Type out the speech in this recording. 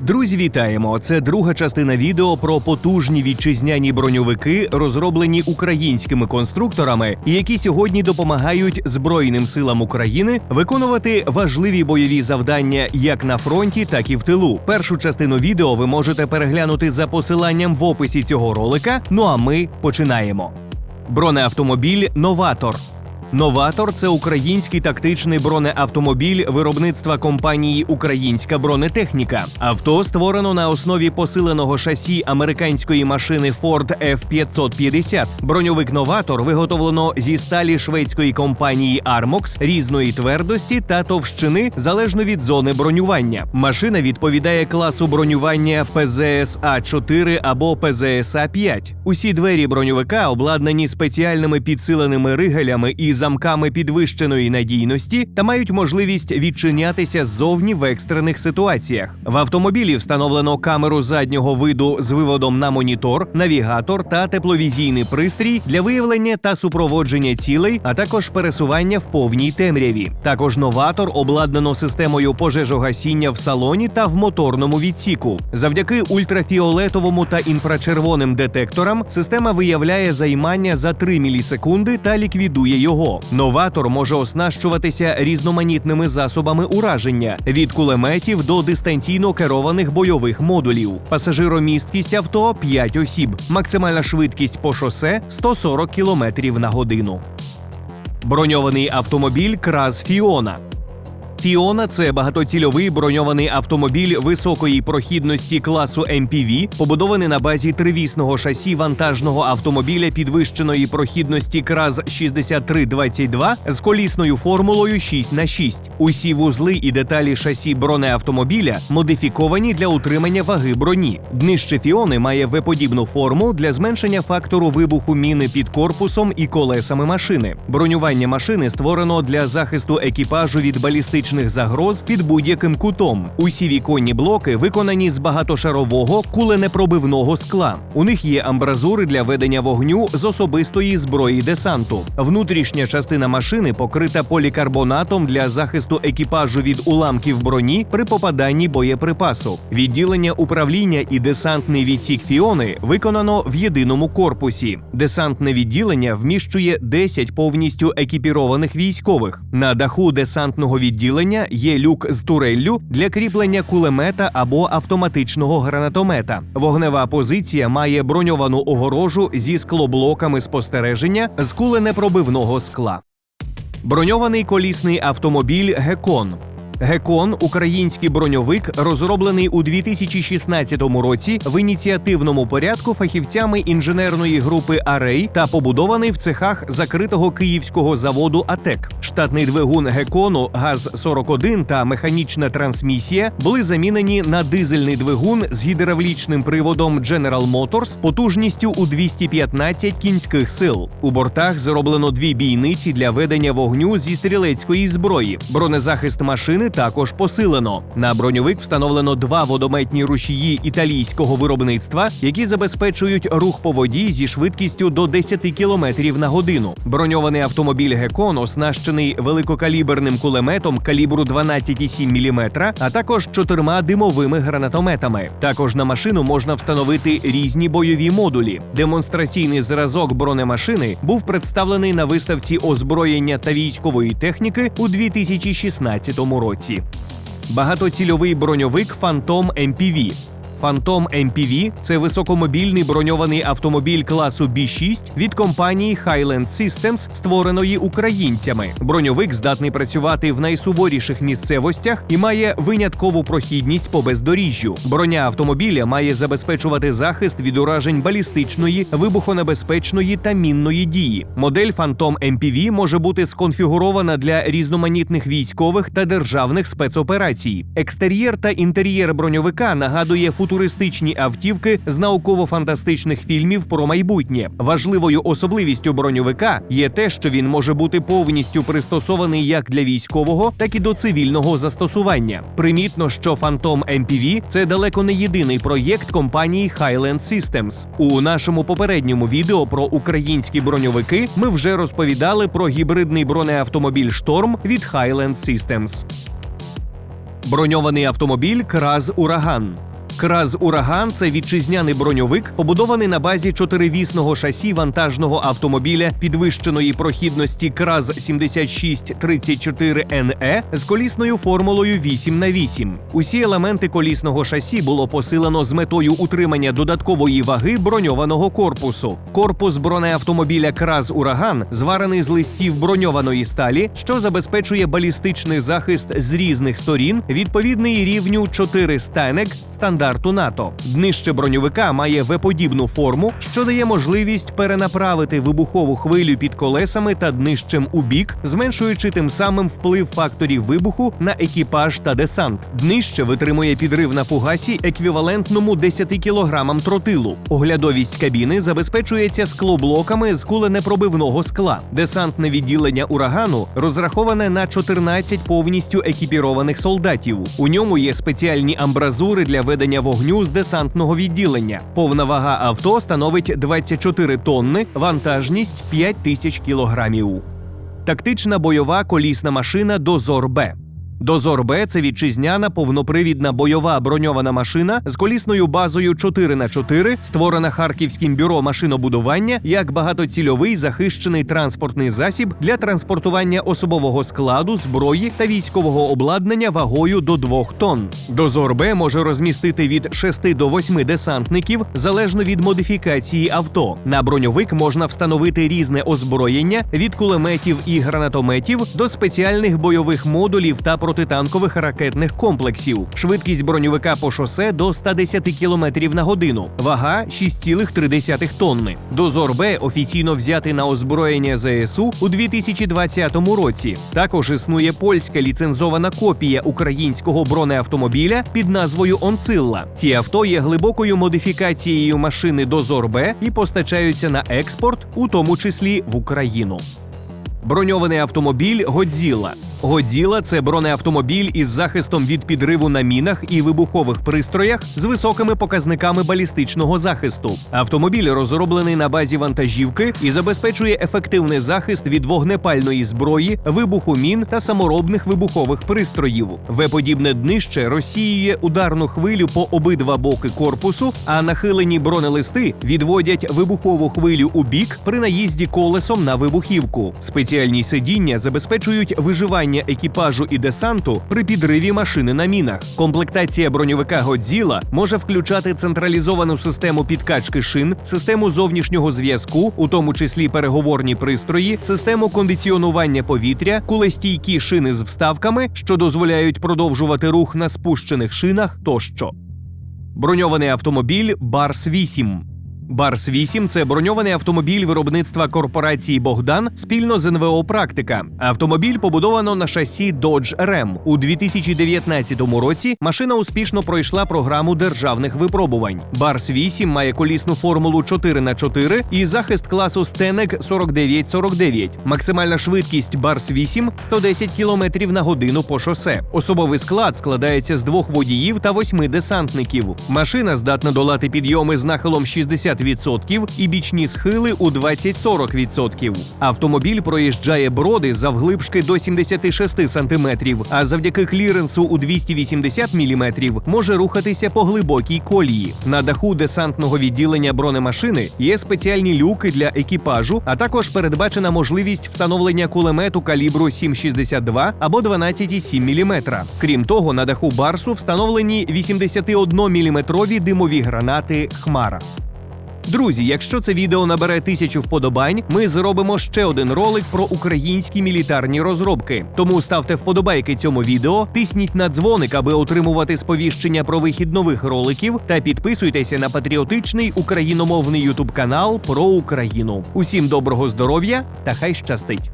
Друзі, вітаємо! Це друга частина відео про потужні вітчизняні броньовики, розроблені українськими конструкторами, які сьогодні допомагають Збройним силам України виконувати важливі бойові завдання як на фронті, так і в тилу. Першу частину відео ви можете переглянути за посиланням в описі цього ролика. Ну а ми починаємо. Бронеавтомобіль Новатор. Новатор це український тактичний бронеавтомобіль виробництва компанії Українська бронетехніка. Авто створено на основі посиленого шасі американської машини Ford F550. Броньовик Новатор виготовлено зі сталі шведської компанії Armox різної твердості та товщини залежно від зони бронювання. Машина відповідає класу бронювання ПЗСА 4 або ПЗСА 5. Усі двері броньовика обладнані спеціальними підсиленими ригелями і замками підвищеної надійності та мають можливість відчинятися ззовні в екстрених ситуаціях. В автомобілі встановлено камеру заднього виду з виводом на монітор, навігатор та тепловізійний пристрій для виявлення та супроводження цілей, а також пересування в повній темряві. Також новатор обладнано системою пожежогасіння в салоні та в моторному відсіку. Завдяки ультрафіолетовому та інфрачервоним детекторам система виявляє займання за 3 мілісекунди та ліквідує його. Новатор може оснащуватися різноманітними засобами ураження від кулеметів до дистанційно керованих бойових модулів. Пасажиромісткість авто 5 осіб. Максимальна швидкість по шосе 140 км на годину. Броньований автомобіль Краз Фіона. Фіона це багатоцільовий броньований автомобіль високої прохідності класу MPV, побудований на базі тривісного шасі вантажного автомобіля підвищеної прохідності КРАЗ 6322 з колісною формулою 6 х 6 Усі вузли і деталі шасі бронеавтомобіля модифіковані для утримання ваги броні. Днище Фіони має В-подібну форму для зменшення фактору вибуху міни під корпусом і колесами машини. Бронювання машини створено для захисту екіпажу від балістичних загроз під будь-яким кутом. Усі віконні блоки виконані з багатошарового куленепробивного скла. У них є амбразури для ведення вогню з особистої зброї десанту. Внутрішня частина машини покрита полікарбонатом для захисту екіпажу від уламків броні при попаданні боєприпасу. Відділення управління і десантний відсік Фіони виконано в єдиному корпусі. Десантне відділення вміщує 10 повністю екіпірованих військових. На даху десантного відділення є люк з туреллю для кріплення кулемета або автоматичного гранатомета. Вогнева позиція має броньовану огорожу зі склоблоками спостереження з куленепробивного скла. Броньований колісний автомобіль Гекон. Гекон український броньовик, розроблений у 2016 році в ініціативному порядку фахівцями інженерної групи Арей та побудований в цехах закритого київського заводу АТЕК. Штатний двигун Гекону ГАЗ-41 та механічна трансмісія були замінені на дизельний двигун з гідравлічним приводом General Motors потужністю у 215 кінських сил. У бортах зроблено дві бійниці для ведення вогню зі стрілецької зброї. Бронезахист машини також посилено. На броньовик встановлено два водометні рушії італійського виробництва, які забезпечують рух по воді зі швидкістю до 10 км на годину. Броньований автомобіль Гекон оснащений великокаліберним кулеметом калібру 12,7 мм, а також чотирма димовими гранатометами. Також на машину можна встановити різні бойові модулі. Демонстраційний зразок бронемашини був представлений на виставці озброєння та військової техніки у 2016 році. Багатоцільовий броньовик Phantom MPV. Phantom MPV – це високомобільний броньований автомобіль класу B6 від компанії Highland Systems, створеної українцями. Броньовик здатний працювати в найсуворіших місцевостях і має виняткову прохідність по бездоріжжю. Броня автомобіля має забезпечувати захист від уражень балістичної, вибухонебезпечної та мінної дії. Модель Phantom MPV може бути сконфігурована для різноманітних військових та державних спецоперацій. Екстер'єр та інтер'єр броньовика нагадує футуристичні автівки з науково-фантастичних фільмів про майбутнє. Важливою особливістю броньовика є те, що він може бути повністю пристосований як для військового, так і до цивільного застосування. Примітно, що Phantom MPV – це далеко не єдиний проєкт компанії Highland Systems. У нашому попередньому відео про українські броньовики ми вже розповідали про гібридний бронеавтомобіль Шторм від Highland Systems. Броньований автомобіль Краз Ураган. Краз Ураган це вітчизняний броньовик, побудований на базі чотиривісного шасі вантажного автомобіля підвищеної прохідності Краз 7634 NE з колісною формулою 8 на 8 Усі елементи колісного шасі було посилено з метою утримання додаткової ваги броньованого корпусу. Корпус бронеавтомобіля Краз Ураган зварений з листів броньованої сталі, що забезпечує балістичний захист з різних сторін, відповідний рівню 4 стенек стандарту НАТО. Днище броньовика має В-подібну форму, що дає можливість перенаправити вибухову хвилю під колесами та днищем у бік, зменшуючи тим самим вплив факторів вибуху на екіпаж та десант. Днище витримує підрив на фугасі еквівалентному 10 кілограмам тротилу. Оглядовість кабіни забезпечується склоблоками з куленепробивного скла. Десантне відділення урагану розраховане на 14 повністю екіпірованих солдатів. У ньому є спеціальні амбразури для ведення вогню з десантного відділення. Повна вага авто становить 24 тонни, вантажність 5 тисяч кілограмів. Тактична бойова колісна машина Дозор Б. Дозор Б це вітчизняна повнопривідна бойова броньована машина з колісною базою 4 х 4 створена Харківським бюро машинобудування як багатоцільовий захищений транспортний засіб для транспортування особового складу, зброї та військового обладнання вагою до 2 тонн. Дозор Б може розмістити від 6 до 8 десантників залежно від модифікації авто. На броньовик можна встановити різне озброєння від кулеметів і гранатометів до спеціальних бойових модулів та протитанкових ракетних комплексів. Швидкість броньовика по шосе до 110 км на годину, вага 6,3 тонни. Дозор Б офіційно взятий на озброєння ЗСУ у 2020 році. Також існує польська ліцензована копія українського бронеавтомобіля під назвою Онцилла. Ці авто є глибокою модифікацією машини Дозор Б і постачаються на експорт, у тому числі в Україну. Броньований автомобіль Годзіла. Годзіла це бронеавтомобіль із захистом від підриву на мінах і вибухових пристроях з високими показниками балістичного захисту. Автомобіль розроблений на базі вантажівки і забезпечує ефективний захист від вогнепальної зброї, вибуху мін та саморобних вибухових пристроїв. В-подібне днище розсіює ударну хвилю по обидва боки корпусу, а нахилені бронелисти відводять вибухову хвилю у бік при наїзді колесом на вибухівку. Спеціальні сидіння забезпечують виживання екіпажу і десанту при підриві машини на мінах. Комплектація броньовика Годзіла може включати централізовану систему підкачки шин, систему зовнішнього зв'язку, у тому числі переговорні пристрої, систему кондиціонування повітря, кулестійкі шини з вставками, що дозволяють продовжувати рух на спущених шинах тощо. Броньований автомобіль Барс 8 Барс 8 це броньований автомобіль виробництва корпорації Богдан спільно з НВО Практика. Автомобіль побудовано на шасі Dodge Ram. У 2019 році машина успішно пройшла програму державних випробувань. Барс 8 має колісну формулу 4 х 4 і захист класу Стенек 4949. Максимальна швидкість Барс 8 110 км на годину по шосе. Особовий склад складається з двох водіїв та восьми десантників. Машина здатна долати підйоми з нахилом 60 50% і бічні схили у 20-40%. Автомобіль проїжджає броди завглибшки до 76 см, а завдяки кліренсу у 280 мм може рухатися по глибокій колії. На даху десантного відділення бронемашини є спеціальні люки для екіпажу, а також передбачена можливість встановлення кулемету калібру 7,62 або 12,7 мм. Крім того, на даху барсу встановлені 81-мм димові гранати Хмара. Друзі, якщо це відео набере тисячу вподобань, ми зробимо ще один ролик про українські мілітарні розробки. Тому ставте вподобайки цьому відео, тисніть на дзвоник, аби отримувати сповіщення про вихід нових роликів, та підписуйтеся на патріотичний україномовний ютуб канал про Україну. Усім доброго здоров'я та хай щастить!